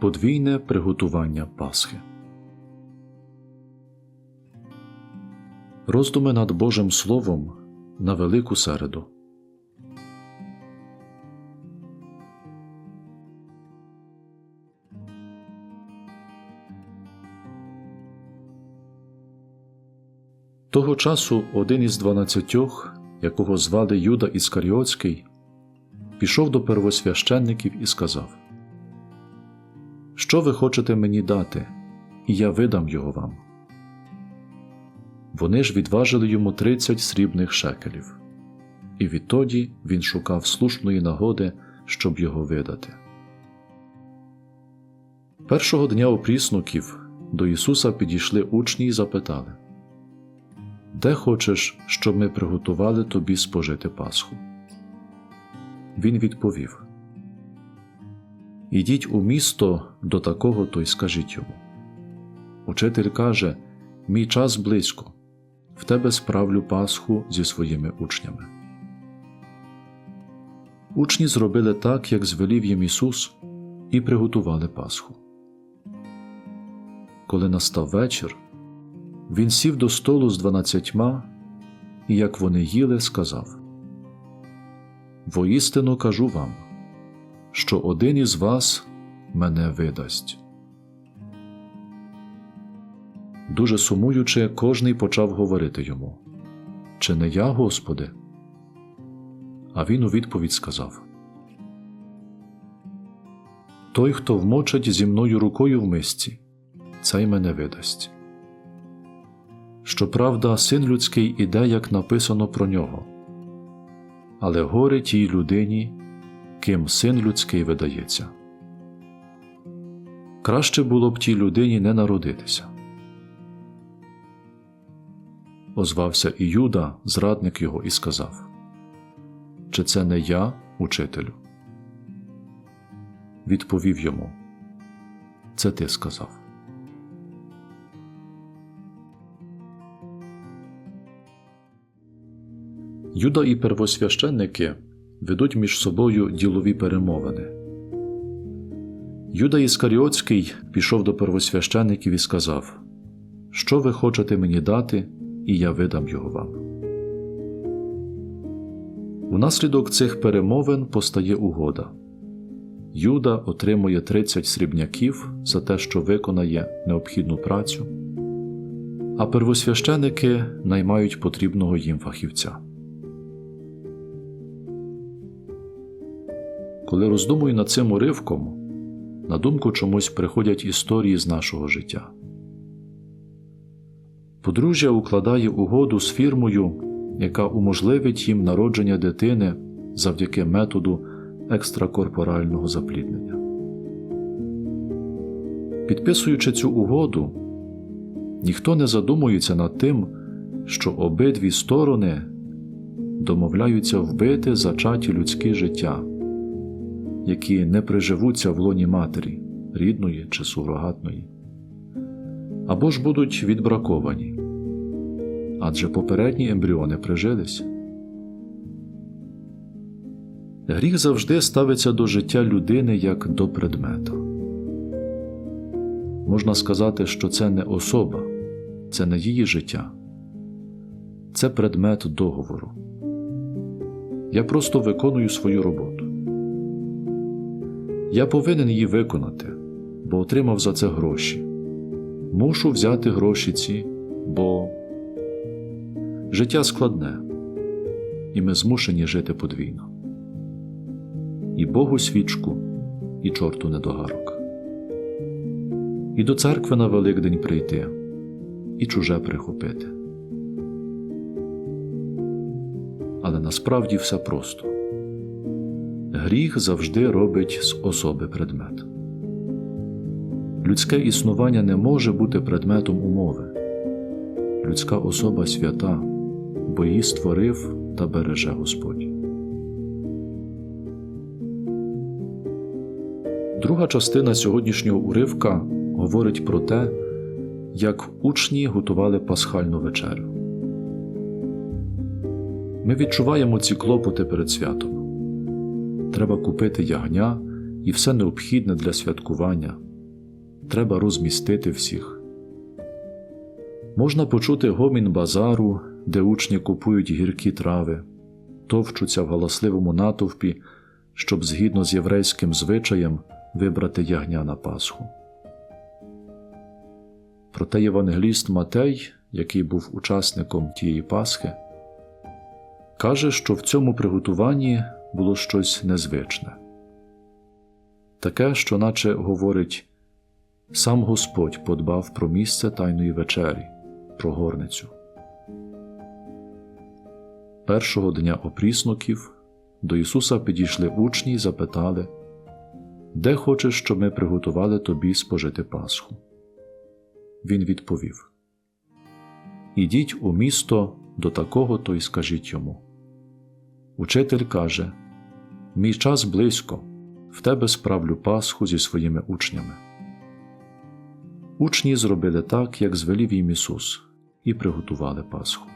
Подвійне приготування Пасхи. Роздуми над Божим Словом на Велику середу. Того часу один із дванадцятьох, якого звали Юда Іскаріотський, пішов до первосвященників і сказав: Що ви хочете мені дати, і я видам його вам. Вони ж відважили йому тридцять срібних шекелів, і відтоді він шукав слушної нагоди, щоб його видати. Першого дня опріснуків до Ісуса підійшли учні і запитали Де хочеш, щоб ми приготували тобі спожити Пасху? Він відповів Ідіть у місто до такого то й скажіть йому. Учитель каже Мій час близько, в тебе справлю Пасху зі своїми учнями. Учні зробили так, як звелів їм Ісус, і приготували Пасху. Коли настав вечір, він сів до столу з дванадцятьма, і як вони їли, сказав Воістину кажу вам, що один із вас мене видасть. Дуже сумуючи, кожний почав говорити йому Чи не я, Господи? А він у відповідь сказав Той, хто вмочить зі мною рукою в мисці, цей мене видасть. Щоправда, син людський іде, як написано про нього, але горе тій людині, ким син людський видається. Краще було б тій людині не народитися. Озвався і Юда, зрадник його, і сказав Чи це не я, учителю? Відповів йому Це ти сказав. Юда і первосвященники ведуть між собою ділові перемовини. Юда Іскаріотський пішов до первосвященників і сказав Що ви хочете мені дати, і я видам його вам. Унаслідок цих перемовин постає угода. Юда отримує 30 срібняків за те, що виконає необхідну працю, а первосвященики наймають потрібного їм фахівця. Коли роздумую над цим уривком, на думку чомусь приходять історії з нашого життя. Подружжя укладає угоду з фірмою, яка уможливить їм народження дитини завдяки методу екстракорпорального запліднення. Підписуючи цю угоду, ніхто не задумується над тим, що обидві сторони домовляються вбити зачаті людські життя, які не приживуться в лоні матері, рідної чи сурогатної або ж будуть відбраковані, адже попередні ембріони прижилися. Гріх завжди ставиться до життя людини як до предмета. Можна сказати, що це не особа, це не її життя, це предмет договору. Я просто виконую свою роботу. Я повинен її виконати, бо отримав за це гроші. Мушу взяти гроші ці, бо життя складне, і ми змушені жити подвійно. І Богу свічку, і чорту недогарок. І до церкви на Великдень прийти, і чуже прихопити. Але насправді все просто гріх завжди робить з особи предмет. Людське існування не може бути предметом умови. Людська особа свята, бо її створив та береже Господь. Друга частина сьогоднішнього уривка говорить про те, як учні готували пасхальну вечерю. Ми відчуваємо ці клопоти перед святом. Треба купити ягня і все необхідне для святкування треба розмістити всіх. Можна почути гомін базару, де учні купують гіркі трави, товчуться в галасливому натовпі, щоб згідно з єврейським звичаєм вибрати ягня на Пасху. Проте євангеліст Матей, який був учасником тієї Пасхи, каже, що в цьому приготуванні було щось незвичне. Таке, що наче говорить, сам Господь подбав про місце Тайної вечері, про горницю. Першого дня опріснуків до Ісуса підійшли учні й запитали, Де хочеш, щоб ми приготували тобі спожити Пасху? Він відповів: Ідіть у місто до такого то й скажіть йому. Учитель каже: Мій час близько, в тебе справлю Пасху зі своїми учнями. Учні зробили так, як звелів їм Ісус, і приготували Пасху.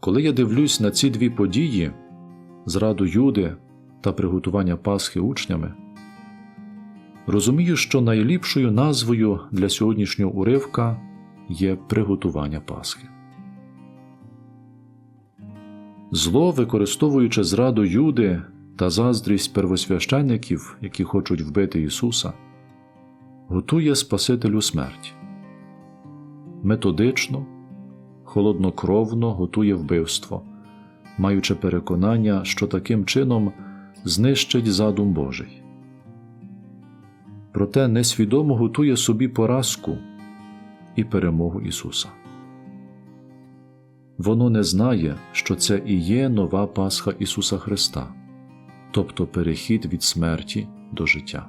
Коли я дивлюсь на ці дві події зраду Юди та приготування Пасхи учнями, розумію, що найліпшою назвою для сьогоднішнього уривка є приготування Пасхи. Зло, використовуючи зраду Юди та заздрість первосвященників, які хочуть вбити Ісуса, готує Спасителю смерть. Методично, холоднокровно готує вбивство, маючи переконання, що таким чином знищить задум Божий. Проте несвідомо готує собі поразку і перемогу Ісуса. Воно не знає, що це і є нова Пасха Ісуса Христа, тобто перехід від смерті до життя.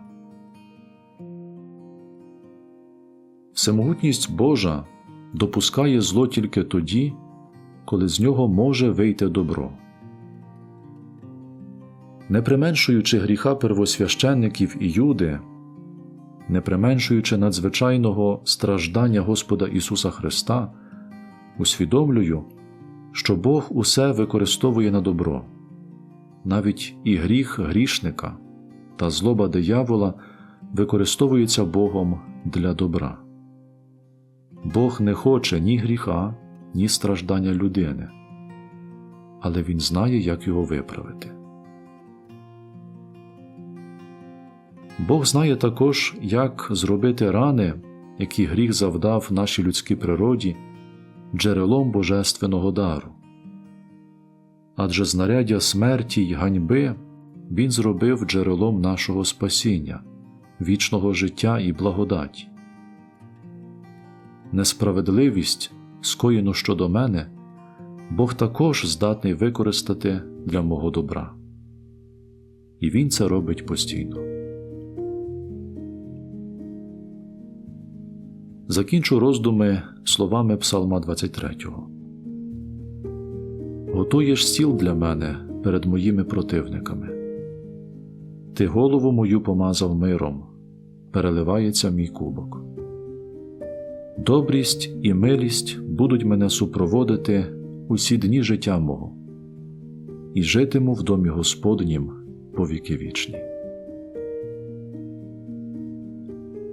Всемогутність Божа допускає зло тільки тоді, коли з нього може вийти добро. Не применшуючи гріха первосвященників і Юди, не применшуючи надзвичайного страждання Господа Ісуса Христа, усвідомлюю, що Бог усе використовує на добро, навіть і гріх грішника та злоба диявола використовується Богом для добра. Бог не хоче ні гріха, ні страждання людини, але Він знає, як його виправити. Бог знає також, як зробити рани, які гріх завдав нашій людській природі, джерелом божественного дару. Адже знаряддя смерті й ганьби Він зробив джерелом нашого спасіння, вічного життя і благодаті. Несправедливість, скоєну щодо мене, Бог також здатний використати для мого добра. І Він це робить постійно. Закінчу роздуми словами Псалма 23. Готуєш стіл для мене перед моїми противниками. Ти голову мою помазав миром, переливається мій кубок. Добрість і милість будуть мене супроводити усі дні життя мого, і житиму в домі Господнім по віки вічні.